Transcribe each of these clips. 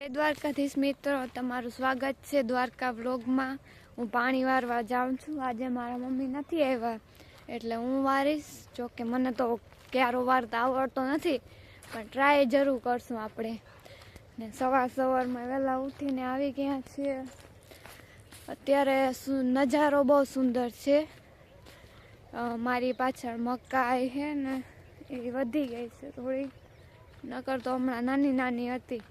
દ્વારકાધીશ મિત્રો, તમારું સ્વાગત છે દ્વારકા વ્લોગમાં. હું પાણી વારવા જાઉં છું. આજે મારા મમ્મી નથી આવ્યા, એટલે હું વારીશ. જો કે મને તો ક્યારો વારતા આવડતો નથી, પણ ટ્રાય જરૂર કરશું આપણે. ને સવાર સવારમાં વહેલા ઉઠીને આવી ગયા છીએ. અત્યારે નજારો બહુ સુંદર છે. મારી પાછળ મકાઈ છે ને, એ વધી ગઈ છે થોડી. નકર તો હમણાં નાની નાની હતી.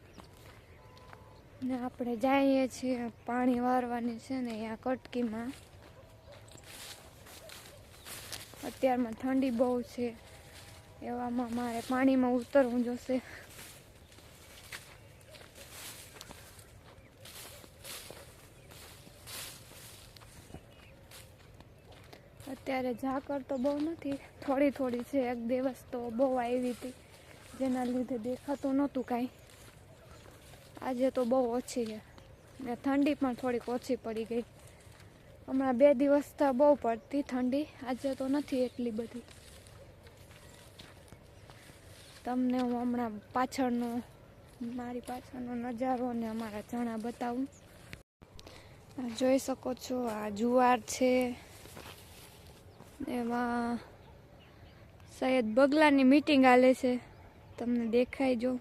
ને આપણે જઈએ છીએ પાણી વારવાની છે ને અહીંયા કટકીમાં. અત્યારમાં ઠંડી બહુ છે. એવામાં મારે પાણીમાં ઉતરવું જોશે. અત્યારે ઝાકર તો બહુ નથી, થોડી થોડી છે. એક દિવસ તો બહુ આવી હતી. જેના લીધે દેખાતું નહોતું કાંઈ. આજે તો બહુ ઓછી છે. ને ઠંડી પણ થોડીક ઓછી પડી ગઈ. હમણાં બે દિવસ તો બહુ પડતી ઠંડી. આજે તો નથી એટલી બધી. તમને હું હમણાં પાછળનો, મારી પાછળનો નજારો ને અમારા ચણા બતાવું. જોઈ શકો છો, આ જુવાર છે. એમાં સૈયદ બગલાની મીટિંગ હાલે છે. તમને દેખાય જો.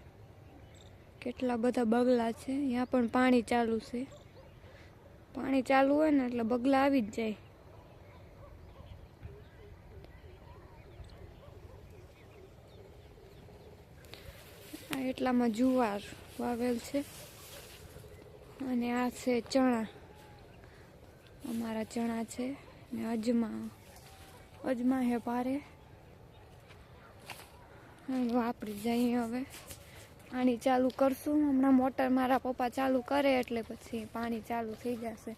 કેટલા બધા બગલા છે. અહીંયા પણ પાણી ચાલુ છે. પાણી ચાલુ હોય ને એટલે બગલા આવી જ જાય. એટલામાં જુવાર વાવેલ છે. અને આ છે ચણા. અમારા ચણા છે. ને અજમા. અજમા હે પારે. વાપરી જઈએ હવે. પાણી ચાલુ કરશું. હમણાં મોટર મારા પપ્પા ચાલુ કરે એટલે પછી પાણી ચાલુ થઈ જશે.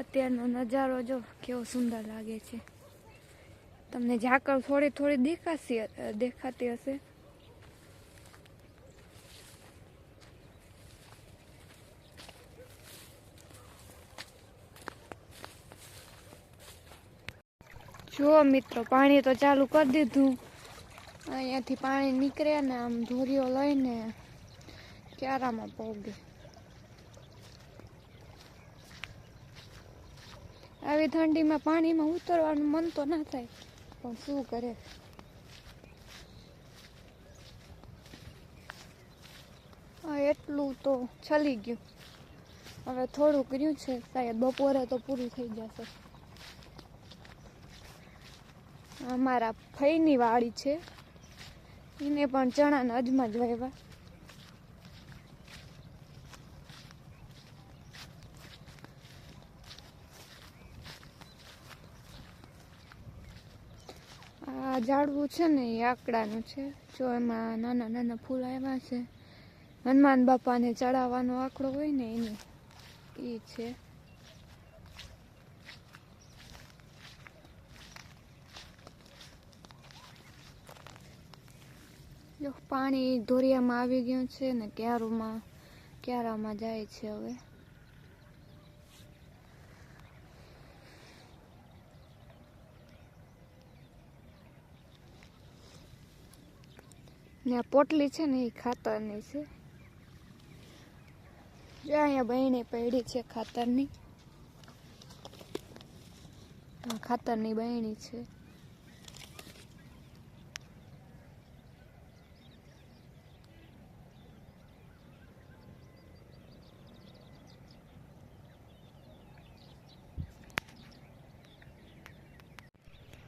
અત્યારનો નજારો જો કેવો સુંદર લાગે છે. તમને ઝાકળ થોડી થોડી દેખાશે દેખાતી હશે. જુઓ મિત્રો, પાણી તો ચાલુ કરી દીધું. અહીંયાથી પાણી નીકળે ને આમ ધોરીઓ લઈને ક્યારામાં પોગે. આવી ઠંડીમાં પાણીમાં ઉતરવાનું મન તો ના થાય. પણ શું કરે? એટલું તો છલી ગયું. હવે થોડુંક રહ્યું છે શાયદ બપોરે તો પૂરું થઈ જશે. અમારા ફઈની વાડી છે. એને પણ ચણાના અજમા જ વાવ્યા. આ ઝાડવું છે ને, એ આકડાનું છે. જો એમાં નાના નાના ફૂલ આવ્યા છે. હનુમાન બાપાને ચડાવવાનો આંકડો હોય ને, એને એ છે. જો પાણી ધોરિયામાં આવી ગયું છે ને ક્યારોમાં, ક્યારામાં જાય છે હવે. ને આ પોટલી છે ને એ ખાતરની છે. જો અહીંયા બહેણી પડી છે ખાતરની ખાતરની બહેણી છે.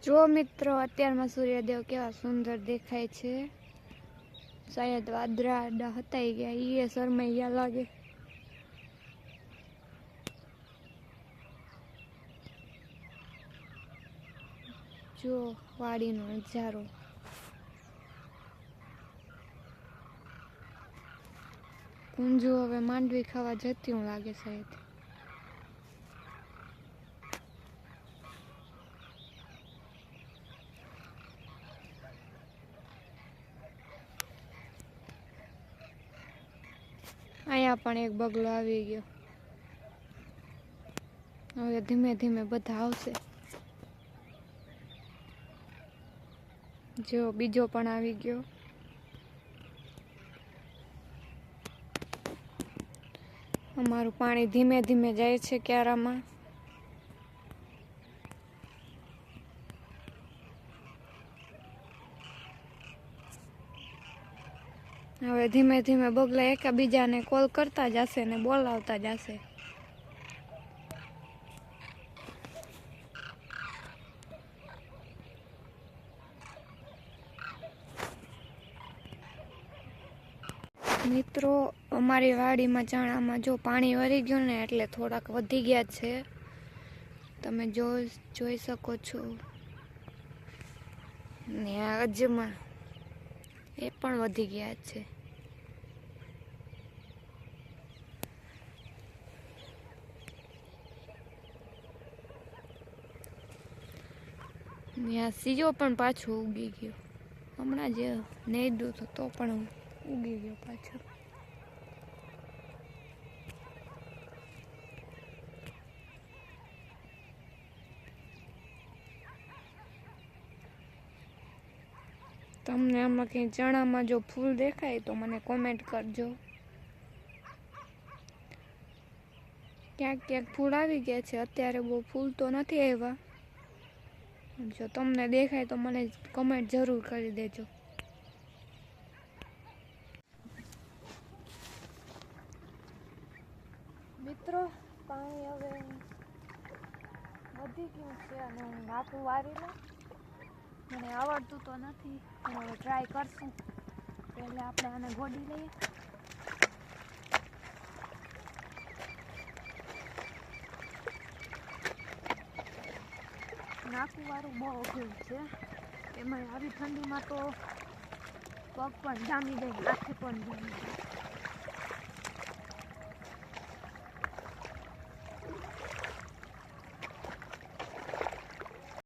જો મિત્રો, અત્યારમાં સૂર્યદેવ કેવા સુંદર દેખાય છે. શાયદ વાદરા હતાઈ ગયા એ શરમાઈ ગયા લાગે. જો વાડીનો નજારો. કુંજુ હવે માંડવી ખાવા જતી હું લાગે શાયદ. અહીંયા પણ એક બગલો આવી ગયો. હવે ધીમે ધીમે બધા આવશે. જો, બીજો પણ આવી ગયો. અમારું પાણી ધીમે ધીમે જાય છે ક્યારામાં. હવે ધીમે ધીમે બગલા એકાબીજાને કોલ કરતા જશે ને બોલાવતા જશે. મિત્રો, અમારી વાડીમાં ચણામાં જો પાણી વળી ગયું ને એટલે થોડાક વધી ગયા છે. તમે જોઈ જોઈ શકો છો. ને આ અજમા એ પણ વધી ગયા છે. આ સીજો પણ પાછો ઉગી ગયો. હમણાં જે નેદો હતો તો પણ ઉગી ગયો પાછો. તમને આમાં કંઈ ચણામાં જો ફૂલ દેખાય તો મને કોમેન્ટ કરજો. ક્યાંક ક્યાંક ફૂલ આવી ગયા છે. અત્યારે બહુ ફૂલ તો નથી આવ્યા. જો તમને દેખાય તો મને કમેન્ટ જરૂર કરી દેજો. મિત્રો, પાણી હવે વધી ગયું છે અને હું નાતું વારી લઉં. મને આવડતું તો નથી, પણ હવે ટ્રાય કરશું. પહેલાં આપણે આને ગોડી લઈએ. નાકું વાળું બહુ અઘરું છે. એમાં આવી ઠંડીમાં તો પગ પણ જામી જાય, હાથે પણ જામી જાય.